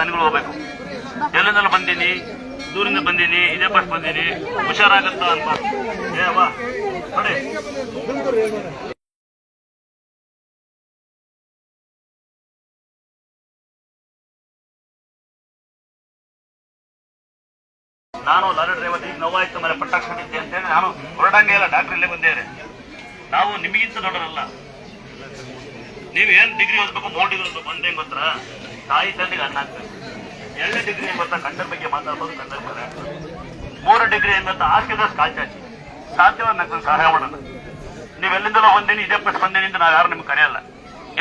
ಮನೆಗಳು ಹೋಗ್ಬೇಕು. ಎಲ್ಲಿಂದಲೂ ಬಂದೀನಿ, ದೂರಿಂದ ಬಂದೀನಿ, ಇದೇ ಬಸ್ ಬಂದೀನಿ. ಹುಷಾರಾಗತ್ತ ಅಂತ. ನೋಡಿ. ನಾನು ಲಾರಿ ಡ್ರೈವರ್ ಈಗ ನೋವಾಯ್ತು ಮನೆ ಪಟ್ಟಾಕ್ಸ್ಕೊಂಡಿದ್ದೆ ಅಂತೇಳಿ ನಾನು ಹೊರಡಂಗೆ ಇಲ್ಲ ಡಾಕ್ಟರ್ ಇಲ್ಲೇ ಬಂದೇನೆ ನಾವು ನಿಮಗಿಂತ ದೊಡ್ಡರಲ್ಲ. ನೀವು ಏನ್ ಡಿಗ್ರಿ ಓದ್ಬೇಕು ಓದ್ಬೇಕು ಒಂದೇ ಗೊತ್ತಾ? ತಾಯಿ ತಂದೆಗೆ ಅನ್ನ ಆಗ್ತದೆ ಎರಡು ಡಿಗ್ರಿ ಬರ್ತಾ ಗಂಡನ ಬಗ್ಗೆ ಮಾತಾಡ್ಬೋದು ಕಂಡರ ಬಗ್ಗೆ ಮೂರು ಡಿಗ್ರಿ ಎಂಬತ್ತ ಕಾಚಾಚಿ ಕಾಲ್ಚಾಚಿ ಸಾಧ್ಯವಾದ ನಂಗೆ ಸಹಾಯ ಮಾಡೋಣ ನೀವೆಲ್ಲಿಂದಲೋ ಬಂದೇನಿ, ಇದೇ ಪಟ್ಟು ಅಂತ ನಾವು ಯಾರು ನಿಮ್ಗೆ ಕರೆಯಲ್ಲ.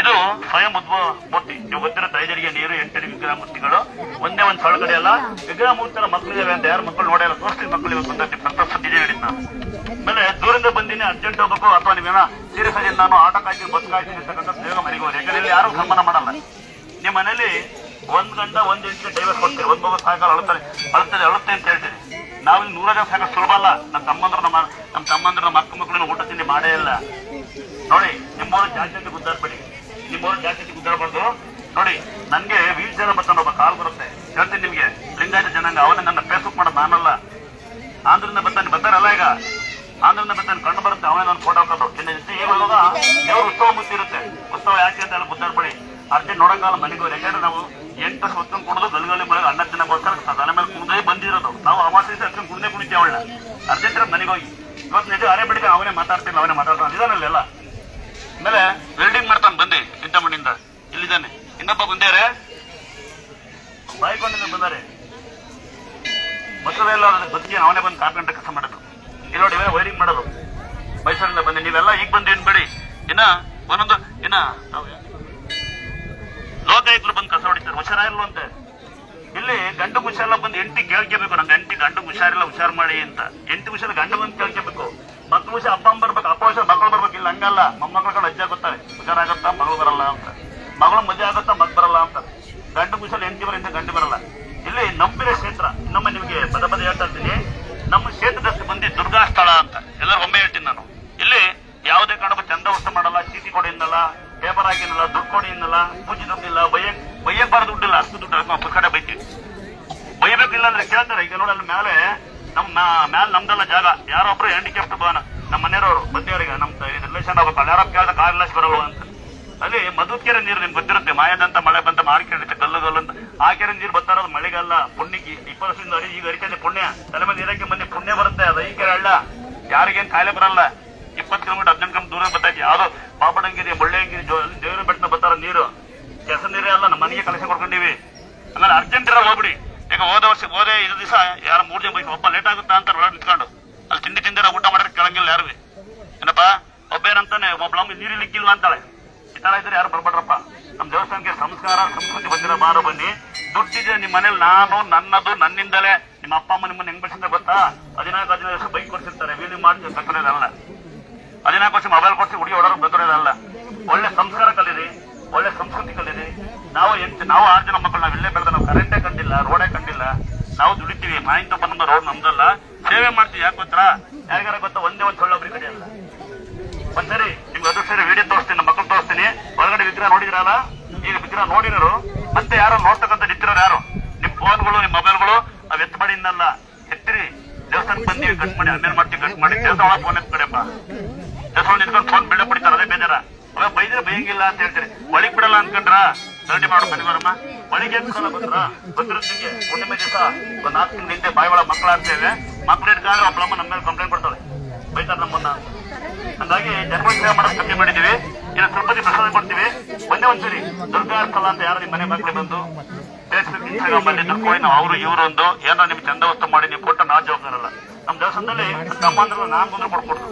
ಇದು ಸ್ವಯಂ ಉದ್ಭವ ಮೂರ್ತಿ. ನೀವು ಗೊತ್ತಿರೋ ತೈದರಿಗೆ ನೀರು, ಎಂಟಡಿ ವಿಗ್ರಹ ಮೂರ್ತಿಗಳು ಒಂದೇ ಒಂದು ಸ್ಥಳಗಡೆ ಅಲ್ಲ. ವಿಗ್ರಹ ಮೂರ್ತಿಗಳ ಮಕ್ಕಳಿದಾವೆ ಅಂತ ಯಾರು ಮಕ್ಕಳು ನೋಡಿಲ್ಲ ತೋರಿಸ್ತೀನಿ ಮಕ್ಕಳು ಇವತ್ತು ಪ್ರತಾಪ್ ಸುದ್ದಿದೆ ಹೇಳಿದ್ ನಾನು. ಆಮೇಲೆ ದೂರಿಂದ ಬಂದಿನಿ, ಅರ್ಜೆಂಟ್ ಹೋಗ್ಬೇಕು, ಅಥವಾ ನೀವೇನ ಸೀರಿಯಸ್ ಆಗಿ ನಾನು ಆಟೋ ಕಾಯ್ತೀನಿ ಬಸ್ ಕಾಯ್ತೀನಿ ಅಂತಕ್ಕಂಥ ಯಾಕಂದ್ರೆ ಇಲ್ಲಿ ಯಾರು ಸನ್ಮಾನ ಮಾಡಲ್ಲ. ಮನೇಲಿ ಒಂದ್ ಗಂಟ ಒಂದ್ ಇಂಚು ಡೈವರ್ಸ್ ಕೊಡ್ತೇವೆ ಒಂದ್ ಮಗು ಸಾಯಂಕಾಲ ಅಳುತ್ತಾರೆ ಅಳುತ್ತದೆ ಅಳುತ್ತೆ ಅಂತ ಹೇಳ್ತೀರಿ ನಾವು ನೂರ ಜನ ಸಾಕ ಸುಲಭ ಅಲ್ಲ. ನಮ್ಮ ತಮ್ಮಂದ್ರ ನಮ್ಮ ನಮ್ಮ ತಮ್ಮಂದ್ರ ನಮ್ಮ ಅಕ್ಕ ಮಕ್ಕಳನ್ನ ಊಟ ತಿಂಡಿ ಮಾಡೇ ಇಲ್ಲ. ನೋಡಿ ನಿಮ್ಮೂರು ಜಾತಿ ಗುದ್ದಾಡ್ಬೇಡಿ. ನಿಮ್ಮೂರು ಜಾತಿ ಗುದ್ದಾಡಬಾರ್ದು. ನೋಡಿ, ನನ್ಗೆ ವೀಲ್ ಚೇರ್ ಬರ್ತಾನೆ ಒಬ್ಬ ಕಾಲ್ ಬರುತ್ತೆ. ಹೇಳ್ತೀನಿ ನಿಮ್ಗೆ. ಲಿಂಗಾಯತ ಜನಾಂಗ, ಅವನೇ ನನ್ನ ಫೇಸ್ಬುಕ್ ಮಾಡೋದು ನಾನಲ್ಲ. ಆಂಧ್ರದಿಂದ ಬರ್ತಾನೆ, ಬರ್ತಾರಲ್ಲ ಈಗ. ಆಂಧ್ರದಿಂದ ಬರ್ತಾನೆ ಕಂಡು ಬರುತ್ತೆ, ಅವನೇ ನನ್ನ ಫೋಟೋ ಹಾಕೋದು. ಚಿನ್ನ ಜೊತೆ ಇವಾಗ ದೇವ್ರ ಉತ್ಸವ ಮುತ್ತಿರುತ್ತೆ ಉತ್ಸವ ಯಾಕೆ ಅಂತ ಅರ್ಜೆಂಟ್ ನೋಡೋಕ್ಕಾಗಲ್ಲ ಮನೆಗೆ ಯಾಕಂದ್ರೆ ನಾವು ಎಂಟು ಹೊತ್ತು ಕುಡಿದು ಗಲ್ಗಲ್ಲಿ ಬರೋ ಅನ್ನ ತಿನ್ನಕ್ಕೋಸ್ಕರ ತಲೆ ಮೇಲೆ ಕುಂದೇ ಬಂದಿರೋದು ನಾವು ಅಮಾಸೆ ಅಷ್ಟು ಕುಡ್ದೇ ಕುಡಿತೀವಿ ಅವಳನ್ನ. ಅರ್ಜೆಂಟ್ ಮನೆಗೆ ಹೋಗಿ ಇವತ್ತು ನಿಜ ಅರೆ ಬಿಡಿಗೆ ಅವನೇ ಮಾತಾಡ್ತೀನಿ, ಅವನೇ ಮಾತಾಡ್ತಾನೆ. ಇದಾನೆ ಎಲ್ಲ ಆಮೇಲೆ ವೆಲ್ಡಿಂಗ್ ಮಾಡ್ತಾನೆ, ಬಂದೆ ಚಿಂತಾಮಣಿಯಿಂದ ಇಲ್ಲಿದ್ದಾನೆ. ಇನ್ನೊಬ್ಬ ಬಂದ್ಯಾರೆ ಬಾಯ್ಕೊಂಡಿಂದ ಬಂದಾರೆ. ಇಲ್ಲ ಬದುಕಿ ಅವನೇ ಬಂದು ಕಾರ್ಪೆಂಟ್ ಕೆಲಸ ಮಾಡೋದು ಇಲ್ಲಿ ನೋಡಿ ವೈರಿಂಗ್ ಮಾಡೋದು. ಮೈಸೂರಿಂದ ಬಂದೆ. ನೀವೆಲ್ಲ ಈಗ ಬಂದು ಏನ್ಬೇಡಿ ಇನ್ನ ಒಂದೊಂದು, ಇನ್ನ ಲೋಕಾಯುಕ್ತರು ಬಂದು ಕಸ ಹೊಡಿತಾರೆ ಹುಷಾರಿಲ್ಲ ಅಂತೆ. ಇಲ್ಲಿ ಗಂಡು ಹುಷಾರಲ್ಲ ಬಂದು ಎಂಟಿ ಕೇಳ್ಕೋಬೇಕು, ನಂಗೆ ಎಂಟಿ ಗಂಡು ಹುಷಾರಿಲ್ಲ, ಹುಷಾರ್ ಮಾಡಿ ಅಂತ. ಎಂಟಿ ಹುಷಾರು ಗಂಡು ಬಂದು ಕೇಳ್ಕೋಬೇಕು. ಮಕ್ಳು ಹುಷಾರ್, ಅಪ್ಪ ಬರ್ಬೇಕು, ಅಪ್ಪ ಹುಷಾರ್, ಮಕ್ಳು ಬರ್ಬೇಕು, ಇಲ್ಲ ಹಂಗಲ್ಲ. ಮೊಮ್ಮಕ್ಕಳು ಅಜ್ಜ ಗೊತ್ತಾರೆ, ಹುಷಾರಾಗತ್ತಾ, ಮಗಳು ಬರಲ್ಲ ಅಂತ. ಮಗಳು ಮಜಾ ಆಗತ್ತಾ, ಮಗ್ ಬರಲ್ಲ ಅಂತ. ಗಂಡು ಹುಷಾರು ಎಂಟಿ ಬರಿಂದ ಗಂಡು ಬರಲ್ಲ. ಇಲ್ಲಿ ನಂಬಿರ ಕ್ಷೇತ್ರ, ಇನ್ನೊಮ್ಮೆ ನಿಮಗೆ ಪದ ಪದ ಹೇಳ್ತಾ ಇರ್ತೀನಿ. ನಮ್ಮ ಕ್ಷೇತ್ರದಷ್ಟು ಬಂದಿ ದುರ್ಗಾ ಸ್ಥಳ ಅಂತ. ಎಲ್ಲರೂ ಒಮ್ಮೆ ಹೇಳ್ತೀನಿ ನಾನು. ಇಲ್ಲಿ ಯಾವುದೇ ಕಾರಣಕ್ಕೂ ಚಂದ ಮಾಡಲ್ಲ, ಚೀಟಿ ಕೊಡಿಯಿಂದಲ್ಲ ಪೇಪರ್ ಆಗಿನಲ್ಲ ದುಡ್ಡು ಕೊಡಿಯಿಂದಲ್ಲ ಪೂಜೆ ದುಡ್ಡಿಲ್ಲ ಬೈಯಕ್ ಬೈಯಕ್ ಬಾರ ದುಡ್ಡಿಲ್ಲ, ಅಷ್ಟು ದುಡ್ಡು ನಾವು ಪುಸ್ತಕ ಬೈತೀವಿ. ಬೈಬೇಕಿಲ್ಲ ಅಂದ್ರೆ ಕೇಳ್ತಾರೆ, ಈಗ ನೋಡಿ ಅಲ್ಲಿ ಮೇಲೆ ನಮ್ ಮ್ಯಾಲ ನಮ್ದೆಲ್ಲ ಜಾಗ, ಯಾರೊಬ್ರು ಹ್ಯಾಂಡಿಕ್ಯಾಪ್ಟ್ ಬಾನ ನಮ್ಮ ಮನೆಯವರು ಬಂದೇವರಿಗೆ ನಮ್ ರಿಲೇಷನ್ ಆಗ್ಬೇಕು ಅಲ್ಲಿ ಯಾರೋ ಕೇಳ್ದ ಬರಲ್ಲ ಅಂತ. ಅಲ್ಲಿ ಮಧುಕೆರೆ ನೀರು ನಿಮ್ಗೆ ಗೊತ್ತಿರುತ್ತೆ, ಮಾಯದಂತ ಮಳೆ ಬಂತ ಮಾರ್ಕೆಟ್ ಕಲ್ಲು ಕಲ್ಲು ಅಂತ. ಆ ಕೆರೆ ನೀರು ಬರ್ತಾರ ಮಳೆಗಲ್ಲ ಪುಣ್ಯಕ್ಕೆ ಇಪ್ಪತ್ತು ವರ್ಷದಿಂದ ಅಡಿ ಈಗ ಅರಿಕೆ ಪುಣ್ಯ. ತಲೆ ಮೇಲೆ ನೀರಕ್ಕೆ ಮೊನ್ನೆ ಪುಣ್ಯ ಬರುತ್ತೆ, ಅದು ಈ ಕೆರೆ ಅಳ್ಳ ಯಾರಿಗೇನ್ ಕಾಯಿಲೆ ಬರಲ್ಲ, ಇಪ್ಪತ್ತು ಕಿಲೋಮೀಟರ್ ಹದಿನೆಂಟು ಕಿಲೋಮೀಟರ್ ದೂರ ಬರ್ತೈತಿ. ಯಾವ್ದು ಪಾಪಡಂಗಿರಿ ಮುಳ್ಳಂಗಿರಿ ದೇವರ ಬೆಟ್ಟನ ಬರ್ತಾರ ನೀರು. ಕೆಸ ನೀರೇ ಅಲ್ಲ, ನಮ್ಮ ಮನೆಗೆ ಕಲೆಕ್ಷನ್ ಕೊಡ್ಕೊಂಡಿವಿ. ಆಮೇಲೆ ಅರ್ಜೆಂಟ್ ಇರೋ ಹೋಗ್ಬಿಡಿ. ಈಗ ಹೋದ ವರ್ಷ ಹೋದೆ ಇದು ದಿವಸ ಯಾರ ಮೂರ್ ಜನ ಬೈಕ್ ಒಬ್ಬ ಲೇಟ್ ಆಗುತ್ತಾ ಅಂತ ಒಳಗೆ ನಿಂತ್ಕೊಂಡು. ಅಲ್ಲಿ ತಿಂಡಿ ತಿಂದಿರ ಊಟ ಮಾಡಿದ್ರೆ ಕೆಳಗಿಲ್ಲ ಯಾರು ಏನಪ್ಪ? ಒಬ್ಬೇನಂತಾನೆ ಒಬ್ಬ ನಮ್ಗೆ ನೀರು ಲಿಕ್ಕಿಲ್ಲ ಅಂತಾಳೆ. ಈ ತರ ಇದ್ರೆ ಯಾರು ಬರ್ಬೇಡ್ರಪ್ಪ ನಮ್ಮ ದೇವಸ್ಥಾನಕ್ಕೆ ಸಂಸ್ಕಾರ, ಸಂಸ್ಕೃತಿ ಬಂದಿರೋ ಬಾರ ಬನ್ನಿ. ದುಡ್ಡಿದೆ ನಿಮ್ಮ ಮನೇಲಿ ನಾನು, ನನ್ನದು, ನನ್ನಿಂದಲೇ. ನಿಮ್ಮ ಅಪ್ಪ ಅಮ್ಮ ನಿಮ್ಮನ್ನ ಹೆಂಗ್ ಬೆಳೆಸಿದ್ರೆ ಗೊತ್ತಾ? ಹದಿನಾಲ್ಕು, ಹದಿನೈದು ವರ್ಷ ಬೈಕ್ ಕೊಡ್ಸಿರ್ತಾರೆ ವೀಲಿಂಗ್ ಮಾಡಿ ತಕ್ಕನೇದಲ್ಲ ಹದಿನಾಲ್ಕು ವರ್ಷ ಮೊಬೈಲ್ ಕೊಡ್ಸಿ ಹುಡುಗಿ ಓಡೋರು ಬೆದರೋದಲ್ಲ ಒಳ್ಳೆ ಸಂಸ್ಕಾರ ಕಲಿರಿ, ಒಳ್ಳೆ ಸಂಸ್ಕೃತಿ ಕಲಿರಿ. ನಾವು ಎಂತ ನಾವು ಆರು ಜನ ಮಕ್ಕಳು ನಾವು ಇಲ್ಲೇ ಬೆಳೆದ, ನಾವು ಕರೆಂಟೇ ಕಂಡಿಲ್ಲ ರೋಡೇ ಕಂಡಿಲ್ಲ. ನಾವು ದುಡಿತೀವಿ ಮಾಹಿತಿ ಬಂದ ರೋಡ್ ನಮ್ದಲ್ಲ. ಸೇವೆ ಮಾಡ್ತೀವಿ, ಯಾಕೆ ಗೊತ್ತಾ? ಯಾರಿಗಾರ ಗೊತ್ತಾ, ಒಂದೇ ಒಂದು ಸೊಳ್ಳೆ ಒಬ್ರಿಗೆ ಕಡಿಯಲ್ಲ. ಒಂದ್ಸರಿ ನಿಮ್ಗೆ ಅದು ಸರಿ ವಿಡಿಯೋ ತೋರಿಸ್ತೀನಿ, ನಮ್ಮ ಮಕ್ಕಳು ತೋರಿಸ್ತೀನಿ. ಒಳಗಡೆ ವಿಗ್ರಹ ನೋಡಿದ್ರಲ್ಲ? ಈಗ ವಿಗ್ರಹ ನೋಡಿರೋರು, ಮತ್ತೆ ಯಾರೋ ನೋಡ್ತಕ್ಕಂಥ ನಿಂತಿರೋರು ಯಾರು? ನಿಮ್ ಫೋನ್ಗಳು ನಿಮ್ಮ ಮೊಬೈಲ್ಗಳು ಅವ್ ಎತ್ ಮಾಡಿ ಇನ್ನಲ್ಲ. ಎತ್ತಿರಿ ದೇವಸ್ಥಾನಕ್ಕೆ ಬಂದೀವಿ ಕಟ್ ಮಾಡಿ ಹನ್ನೆರಡು ಮಾಡ್ತೀವಿ ಕಟ್ ಮಾಡಿ. ದೇವಸ್ಥಾನ ಫೋನ್ ಎತ್ಕಡೆಪ್ಪ ದೇವಸ್ಥಾನ ನಿಂತ್ಕೊಂಡು ಫೋನ್ ಬಿಡ ಬಿಡ್ತಾರೆ ಅದೇ ಬೇಜಾರ. ಅವಾಗ ಬೈದ್ರೆ ಬೈಯಂಗಿಲ್ಲ ಅಂತ ಹೇಳ್ತೀರಿ. ಒಳಗ್ ಬಿಡಲ್ಲ ಅನ್ಕೊಂಡ್ರ? ಗಲಾಟೆ ಮಾಡು ಮನೆವರಮ್ಮ ಒಳಗೆ ಬಿಡಲ್ಲ ಬಂದ್ರ? ಬಂದಿರುತ್ತೆ ನಿಮ್ಗೆ ಹುಣ್ಣಿಮೆ ದಿವಸ, ಒಂದ್ ನಾಲ್ಕು ತಿಂಗಳ ಹಿಂದೆ ಬಾಯಿ ಒಳಗೆ ಮಕ್ಕಳು ಆಗ್ತೇವೆ ಮಕ್ಳು ಇಟ್ಕೊಂಡ್ರೆ ಒಬ್ಬಳಮ್ಮ ನಮ್ಮ ಮೇಲೆ ಕಂಪ್ಲೇಂಟ್ ಕೊಡ್ತಾಳೆ. ಬೈತಾರೆ ನಮ್ಮನ್ನ. ಹಂಗಾಗಿ ಜನಗಳ ಸೇವೆ ಕಮ್ಮಿ ಮಾಡಿದೀವಿ ಇನ್ನು ತಿರುಪತಿ ಪ್ರಸಾದ ಕೊಡ್ತೀವಿ? ಒಂದೇ ಒಂದ್ಸರಿ ದುರ್ಗಾ ಸ್ಥಳ ಅಂತ ಯಾರು ನಿಮ್ಮ ಮನೆ ಮಕ್ಕಳು ಬಂದು ನಾವು ಅವರು ಇವರೊಂದು ಏನೋ ನಿಮ್ಗೆ ಚಂದ ವಸ್ತು ಮಾಡಿ ನೀವು ಕೊಟ್ಟ ನಾ ಜವಾಬ್ದಾರಲ್ಲ. ನಮ್ಮ ದೇವಸ್ಥಾನದಲ್ಲಿ ತಮ್ಮಂದ್ರೆ ನಾನ್ ಬಂದ್ರೆ ಕೊಡ್ಕೊಡ್ತು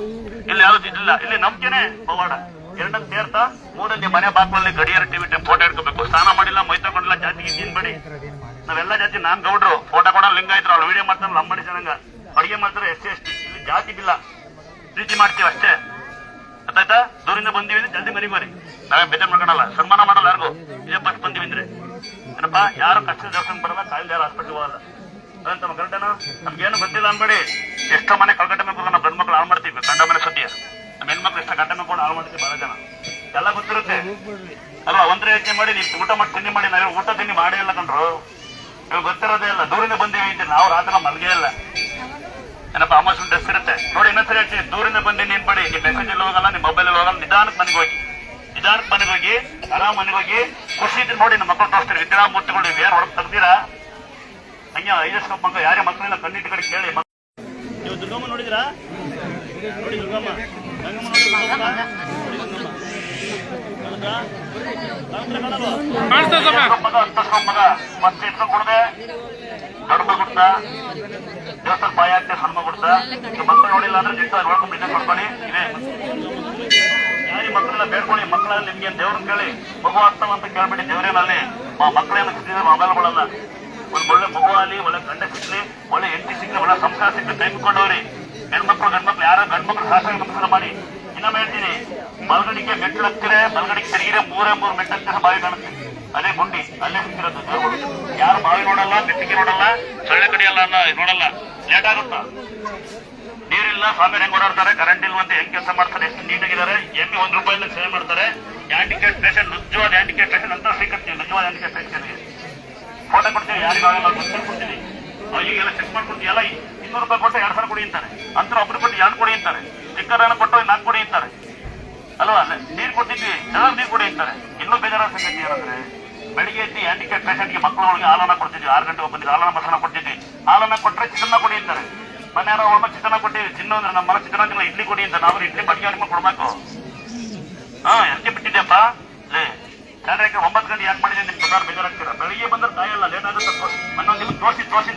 ಇಲ್ಲಿ ಯಾರು ಇದಿಲ್ಲ. ಇಲ್ಲಿ ನಂಬಿಕೆನೆ ಪವಾಡ. ಎರಡನೇ ತೀರ್ಥ ಮೂರನೇ ಮನೆ ಬಾಗಿಲಲ್ಲಿ ಗಡಿಯಾರ ಟಿವಿ ಫೋಟೋ ಇಟ್ಕೋಬೇಕು ಸ್ನಾನ ಮಾಡಿಲ್ಲ, ಮೈ ತಗೊಂಡಿಲ್ಲ, ಜಾತಿಗೆ ಮಾಡಿ ನಾವೆಲ್ಲ ಜಾತಿ ನಾನ್ ಗೌಡ್ರು. ಫೋಟೋ ಕೊಡೋ ಲಿಂಗಾಯ್ತರು ಅವ್ರು ವಿಡಿಯೋ ಮಾಡ್ತಾರೆ ಲಂಬಡಿ ಜನಂಗ. ಅಡಿಗೆ ಮಾಡ್ತಾರೆ ಎಸ್ ಎಸ್ ಟಿ. ಇಲ್ಲಿ ಜಾತಿ ಬಿಲ್ಲ ಪ್ರೀತಿ ಮಾಡ್ತೀವಿ ಅಷ್ಟೇ. ಗೊತ್ತಾಯ್ತಾ ದೂರಿಂದ ಬಂದಿವಿ ಜಲ್ದಿ ಮನೆಗೆ ಬರಿ ನಾವೇ ಬೇಜಾರ್ ಮಾಡ್ಕೊಳಲ್ಲ. ಸನ್ಮಾನ ಮಾಡಲ್ಲ ಯಾರಿಗೂ. ಇದೇ ಬಸ್ ಬಂದಿವಿ ಅಂದ್ರೆ. ಏನಪ್ಪ, ಯಾರು ಕಷ್ಟ ದರ್ಶನ ಬರಲ್ಲ ಕಾಯಿಲೆ ಯಾರು ಹಾಸ್ಪಿಟ್ಲ್ ಹೋಗಲ್ಲ. ಅದಂತ ಕರೆಕ್ಟೇನ ನಮ್ಗೇನು ಗೊತ್ತಿಲ್ಲ ಅನ್ಬೇಡಿ. ಎಷ್ಟೋ ಮನೆ ಕಳ್ಕಟ್ಟ ಮಕ್ಕಳು ನಮ್ಮ ಗಂಡು ಮಕ್ಕಳು ಹಾಳು ಮಾಡ್ತೀವಿ. ಗಂಡ ಮನೆ ಸದ್ಯ ನಮ್ಮ ಹೆಣ್ಮಕ್ಳು ಎಷ್ಟು ಗಂಡ ಮಕ್ಕಳು ಹಾಳು ಮಾಡ್ತೀವಿ ಬಹಳ ಜನ. ಎಲ್ಲ ಗೊತ್ತಿರುತ್ತೆ. ಅಲ್ಲ ಒಂದ್ರೆ ಯೋಚನೆ ಮಾಡಿ, ನೀವು ಊಟ ಮಾಡಿ, ತಿಂಡಿ ಮಾಡಿ, ನಾವೇ ಊಟ ತಿಂಡಿ ಮಾಡೇ ಇಲ್ಲ ಕಂಡ್ರು ಇವಾಗ ಗೊತ್ತಿರೋದೇ ಇಲ್ಲ. ದೂರಿಂದ ಬಂದೀವಿ ಅಂತ ನಾವು ರಾತ್ರ ಮಲ್ಗೇ ಇಲ್ಲ. ಏನಪ್ಪ ಅಮಾಸ್ ಡ್ರೆಸ್ ಇರುತ್ತೆ. ನೋಡಿ ಇನ್ನೊಂದ್ಸರಿ ಹೇಳ್ತೀನಿ. ದೂರಿಂದ ಬಂದಿ ನೀನ್ ಬಡಿ ನಿಮ್ ಮೆಸೇಜ್ ಎಲ್ಲ ಹೋಗಲ್ಲ ನಿಮ್ಮ ಮೊಬೈಲ್ ಹೋಗಲ್ಲ ನಿಧಾನಕ್ಕೆ ಮನೆಗೆ ಹೋಗಿ. ನಿಧಾನಕ್ಕೆ ಮನೆಗೆ ಹೋಗಿ ಆರಾಮ್ ಮನೆಗೆ ಹೋಗಿ ಖುಷಿ ಇದ್ರೆ ನೋಡಿ ನಮ್ಮ ಮಕ್ಕಳು ತೋರಿಸ್ತೀರಿ ವಿದ್ಯಾಮೂರ್ತಿಗಳು ನೀವು ಯಾರು ಹೊರಗೆ ತೆಗ್ದಿರಾ ಹಂಗೆ ಐದಷ್ಟು ಮಕ್ಕಳು ಯಾರೇ ಮಕ್ಕಳೆಲ್ಲ ಕಣ್ಣಿಟ್ಟು ಕಡೆ ಕೇಳಿ ನೀವು ದುರ್ಗಮ್ಮ ನೋಡಿದ್ರಾ? ನೋಡಿ ದುರ್ಗಮ್ಮ. ಗಂಗಮ್ಮ ನೋಡಿ? ಮಗ ಅಂತ ಮಗ ಮತ್ತೆ ಇಟ್ಕೊಂಡ್ ಕೊಡದೆ. ದೊಡ್ಡ ಮಗ ಕೊಡ್ತಾ ದೇವಸ್ಥಾನ ಭಯ ಆಗ್ತದೆ ಕೊಡ್ತಾ. ಈಗ ಮಕ್ಕಳು ನೋಡಿಲ್ಲ ಅಂದ್ರೆ ಜಿಟ್ಟು ನೋಡ್ಕೊಂಡು ಇದೇ ಮಾಡ್ಕೊಳ್ಳಿ ಇದೆ. ಯಾರಿ ಮಕ್ಕಳನ್ನ ಬೇಡ್ಕೊಳ್ಳಿ, ಮಕ್ಕಳಲ್ಲಿ ನಿಮ್ಗೆ ದೇವ್ರನ್ನ ಕೇಳಿ ಮಗು ಆಗ್ತಾವ ಅಂತ ಕೇಳ್ಬಿಡಿ ದೇವ್ರೇನಲ್ಲಿ ಮಕ್ಕಳೇನು ಸಿಕ್ಕಿದ್ರೆ ಮೊಬೈಲ್ಗಳಲ್ಲ ಒಂದ್ ಒಳ್ಳೆ ಮಗು ಆಗಲಿ, ಒಳ್ಳೆ ಗಂಡ ಸಿಕ್ಲಿ ಒಳ್ಳೆ ಹೆಂಡತಿ ಸಿಕ್ಲಿ ಒಳ್ಳೆ ಸಂಸ್ಕಾರ ಸಿಕ್ಲಿ ತೆಗೆದುಕೊಂಡವ್ರಿ ಹೆಣ್ಮಕ್ಳು, ಗಂಡ್ಮಕ್ಳು, ಯಾರೋ ಗಂಡ್ಮಕ್ಳು ಸಾಕಾಗಿ ನಮಸ್ಕಾರ ಮಾಡಿ. ಇನ್ನೊಮ್ಮೆ ಹೇಳ್ತೀನಿ ಮಲ್ಗಡಿಗೆ ಮೆಟ್ಲು ಹತ್ತಿರ ಮಲ್ಗಡಿಗೆ ತಿರುಗಿರೆ ಮೂರೇ ಮೂರು ಮೆಟ್ಲು ಹತ್ತಿರ ಬಾವಿ ಕಾಣುತ್ತೆ. ಅದೇ ಗುಂಡಿ, ಅಲ್ಲೇ ಸಿಕ್ಕಿರೋದು ಯಾರು ಬಾವಿ ನೋಡಲ್ಲ ಬೆಟ್ಟಿಗೆ ನೋಡಲ್ಲ, ಸೊಳ್ಳೆ ಕಡಿಯಲ್ಲ ಅನ್ನ ನೋಡಲ್ಲ. ಲೇಟ್ ಆಗುತ್ತಾ? ನೀರಿಲ್ಲ ಸ್ವಾಮಿ ಹೆಂಗ್ ಓಡಾಡ್ತಾರೆ? ಕರೆಂಟ್ ಇಲ್ವಂತೆ ಹೆಂಗ್ ಕೆಲಸ ಮಾಡ್ತಾರೆ? ಎಷ್ಟು ನೀಟಾಗಿದ್ದಾರೆ? ಎಮ್ಮಿ ಒಂದ್ ರೂಪಾಯಿಂದ ಸೇವೆ ಮಾಡ್ತಾರೆ. ಹ್ಯಾಂಡಿಕೇಟ್ ಸ್ಟೇಷನ್ ನಿಜವಾದ ಹ್ಯಾಂಡಿಕೇಟ್ ಸ್ಟೇಷನ್ ಅಂತ ಸ್ವೀಕರಿಸ್ತೀವಿ ನಿಜವಾದ ಹ್ಯಾಂಡಿಕೇಟ್ಗೆ ಫೋಟೋ ಕೊಡ್ತೀವಿ, ಯಾರಿಗೂ ಆಗಲ್ಲ ಕೊಡ್ತೀನಿ ಈಗೆಲ್ಲ ಚೆಕ್ ಮಾಡ್ಕೊಡ್ತೀವಿ. ಎಲ್ಲ ಇನ್ನೂರು ರೂಪಾಯಿ ಕೊಟ್ಟು ಎರಡು ಸಾವಿರ ಕೊಡಿ ಅಂತಾರೆ. ಅಂತ ಒಬ್ರು ಕೊಟ್ಟು ಎರಡು ಕೊಡಿ ಅಂತಾರೆ. ಸ್ಟಿಕ್ಕರ್ ಅನ್ನ ಕೊಟ್ಟು ನಾಲ್ಕು ಕೊಡಿ ಅಂತಾರೆ. ಅಲ್ವಾ? ನೀರು ಕೊಡ್ತಿದ್ವಿ ಚೆನ್ನಾಗಿ ನೀರು ಕೊಡಿ ಅಂತಾರೆ. ಇನ್ನೂ ಬೇಜಾರ ಸಂಗತಿ ಏನಂದ್ರೆ. ಬೆಳಿಗ್ಗೆ ಎದ್ದು ಹ್ಯಾಂಡಿಕ್ಯಾಪ್ ಪೇಷಂಟ್ಗೆ ಮಕ್ಕಳುಗಳಿಗೆ ಹಾಲನ್ನ ಕೊಡ್ತಿದ್ವಿ. ಆರು ಗಂಟೆ ಒಬ್ಬರಿಗೆ ಹಾಲನ್ನ ಬಸನ ಕೊಡ್ತಿದ್ವಿ. ಹಾಲನ್ನ ಕೊಟ್ಟರೆ ಚಿತ್ರನ ಕೊಡಿ ಅಂತಾರೆ. ಮನೆ ಯಾರೋ ಒಬ್ಬ ಚಿನ್ನ ಕೊಟ್ಟಿವಿ ಚಿನ್ನ ಅಂದ್ರೆ ನಮ್ಮ ಮನೆ ಚಿನ್ನ ತಿನ್ನ ಇಡ್ಲಿ ಕೊಡಿ ಅಂತ ನಾವು ಇಡ್ಲಿ ಬಡಿಗೆ ಅನ್ಕೊಂಡು ಕೊಡ್ಬೇಕು. ಹಾ ಎಷ್ಟೇ ಬಿಟ್ಟಿದ್ಯಪ್ಪ? ಲೇ ಒಂಬತ್ತು ಗಂಟೆ ಯಾಕೆ ಮಾಡಿದ್ರೆ? ನಿಮ್ಗೆ ಬೇಜಾರಾಗ್ತೀರಾ? ಬೆಳಿಗ್ಗೆ ಬಂದ್ರೆ ಕಾಯಲ್ಲ ಲೇಟ್ ಆಗುತ್ತೆ. ಮೊನ್ನೆ ನಿಮ್ಗೆ ತೋರಿಸಿ ತೋರಿಸಿ.